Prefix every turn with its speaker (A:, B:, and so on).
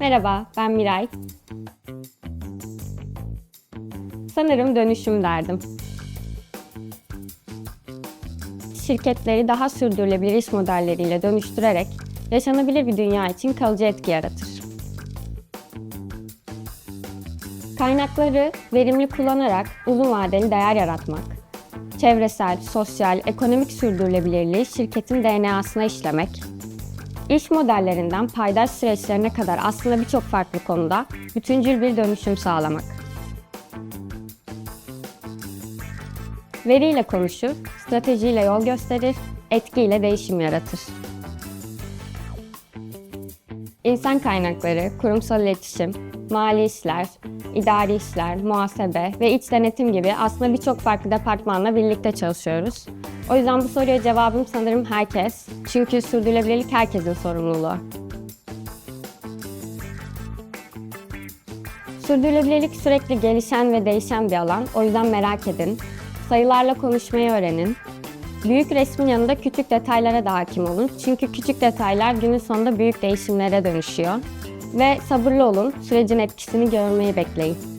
A: Merhaba, ben Miray. Sanırım dönüşüm derdim. Şirketleri daha sürdürülebilir iş modelleriyle dönüştürerek yaşanabilir bir dünya için kalıcı etki yaratır. Kaynakları verimli kullanarak uzun vadeli değer yaratmak, çevresel, sosyal, ekonomik sürdürülebilirliği şirketin DNA'sına işlemek, İş modellerinden paydaş süreçlerine kadar aslında birçok farklı konuda bütüncül bir dönüşüm sağlamak. Veriyle konuşur, stratejiyle yol gösterir, etkiyle değişim yaratır. İnsan kaynakları, kurumsal iletişim, mali işler, idari işler, muhasebe ve iç denetim gibi aslında birçok farklı departmanla birlikte çalışıyoruz. O yüzden bu soruya cevabım sanırım herkes. Çünkü sürdürülebilirlik herkesin sorumluluğu. Sürdürülebilirlik sürekli gelişen ve değişen bir alan. O yüzden merak edin. Sayılarla konuşmayı öğrenin. Büyük resmin yanında küçük detaylara da hakim olun. Çünkü küçük detaylar günün sonunda büyük değişimlere dönüşüyor. Ve sabırlı olun, sürecin etkisini görmeyi bekleyin.